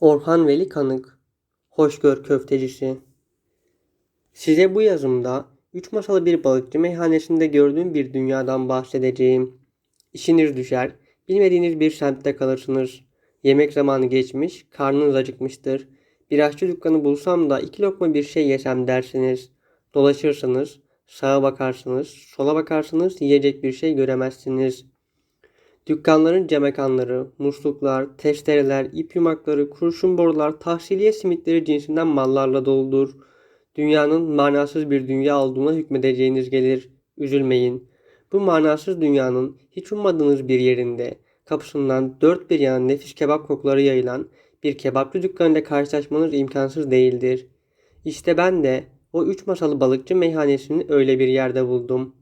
Orhan Veli Kanık Hoşgör Köftecisi Size bu yazımda üç masalı bir balıkçı meyhanesinde gördüğüm bir dünyadan bahsedeceğim. İşiniz düşer, bilmediğiniz bir semtte kalırsınız. Yemek zamanı geçmiş, karnınız acıkmıştır. Bir aşçı dükkanı bulsam da iki lokma bir şey yesem dersiniz. Dolaşırsınız, sağa bakarsınız, sola bakarsınız, yiyecek bir şey göremezsiniz. Dükkanların camekanları, musluklar, testereler, ip yumakları, kurşun borular, tahsiliye simitleri cinsinden mallarla doludur. Dünyanın manasız bir dünya olduğuna hükmedeceğiniz gelir. Üzülmeyin. Bu manasız dünyanın hiç ummadığınız bir yerinde, kapısından dört bir yana nefis kebap kokuları yayılan bir kebapçı dükkanıyla karşılaşmanız imkansız değildir. İşte ben de o üç masalı balıkçı meyhanesini öyle bir yerde buldum.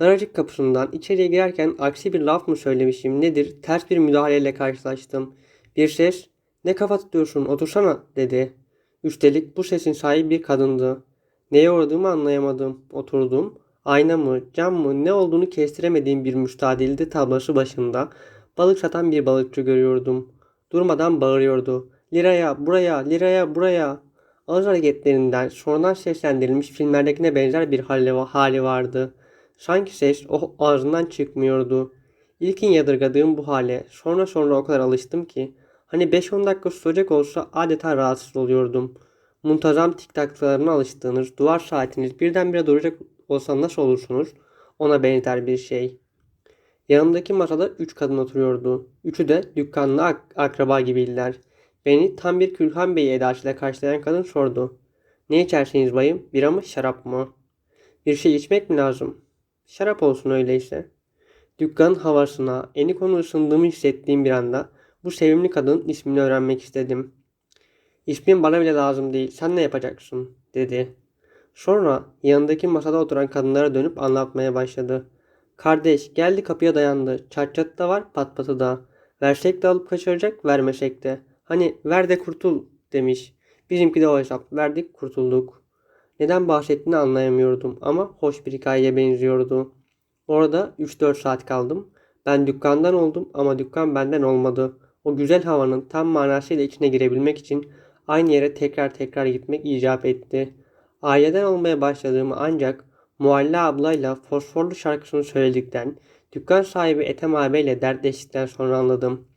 Daracık kapısından içeriye girerken aksi bir laf mı söylemişim nedir ters bir müdahaleyle karşılaştım. Bir ses ne kafa tutuyorsun otursana dedi. Üstelik bu sesin sahibi bir kadındı. Neye uğradığımı anlayamadım. Oturdum. Ayna mı, cam mı ne olduğunu kestiremediğim bir müstadildi tablosu başında balık satan bir balıkçı görüyordum. Durmadan bağırıyordu. Liraya, buraya, liraya, buraya. Ağız hareketlerinden sonradan seslendirilmiş filmlerdekine benzer bir hali, hali vardı. Sanki ses o ağzından çıkmıyordu. İlkin yadırgadığım bu hale sonra sonra o kadar alıştım ki hani 5-10 dakika sürecek olsa adeta rahatsız oluyordum. Muntazam tiktaklarına alıştığınız duvar saatiniz birdenbire duracak olsa nasıl olursunuz? Ona benzer bir şey. Yanımdaki masada üç kadın oturuyordu. Üçü de dükkanlı ak- akraba gibiydiler. Beni tam bir Külhan Bey edasıyla karşılayan kadın sordu. Ne içersiniz bayım? Bira mı şarap mı? Bir şey içmek mi lazım? Şarap olsun öyleyse. Dükkanın havasına, eni konu ısındığımı hissettiğim bir anda bu sevimli kadının ismini öğrenmek istedim. İsmin bana bile lazım değil. Sen ne yapacaksın? dedi. Sonra yanındaki masada oturan kadınlara dönüp anlatmaya başladı. Kardeş geldi kapıya dayandı. Çat da var pat patı da. Versek de alıp kaçıracak vermesek de. Hani ver de kurtul demiş. Bizimki de o hesap. Verdik kurtulduk. Neden bahsettiğini anlayamıyordum ama hoş bir hikayeye benziyordu. Orada 3-4 saat kaldım. Ben dükkandan oldum ama dükkan benden olmadı. O güzel havanın tam manasıyla içine girebilmek için aynı yere tekrar tekrar gitmek icap etti. Aileden olmaya başladığımı ancak Mualla ablayla fosforlu şarkısını söyledikten, dükkan sahibi Ethem abiyle dertleştikten sonra anladım.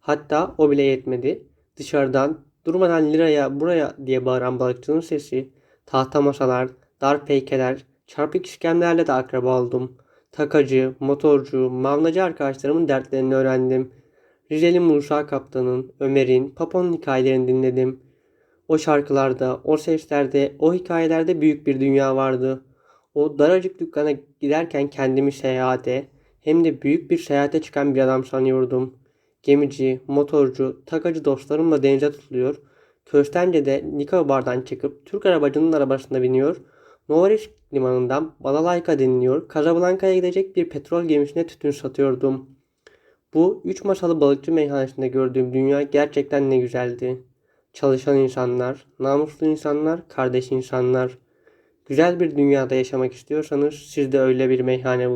Hatta o bile yetmedi. Dışarıdan durmadan liraya buraya diye bağıran balıkçının sesi, tahta masalar, dar peykeler, çarpık iskemlerle de akraba oldum. Takacı, motorcu, mavnacı arkadaşlarımın dertlerini öğrendim. Rizeli Musa Kaptan'ın, Ömer'in, Papo'nun hikayelerini dinledim. O şarkılarda, o seslerde, o hikayelerde büyük bir dünya vardı. O daracık dükkana giderken kendimi seyahate, hem de büyük bir seyahate çıkan bir adam sanıyordum. Gemici, motorcu, takacı dostlarımla denize tutuluyor. Köstence'de Nikobar'dan çıkıp Türk arabacının arabasına biniyor. Novarisk limanından Balalayka dinliyor. Casablanca'ya gidecek bir petrol gemisine tütün satıyordum. Bu üç masalı balıkçı meyhanesinde gördüğüm dünya gerçekten ne güzeldi. Çalışan insanlar, namuslu insanlar, kardeş insanlar. Güzel bir dünyada yaşamak istiyorsanız siz de öyle bir meyhane bulun.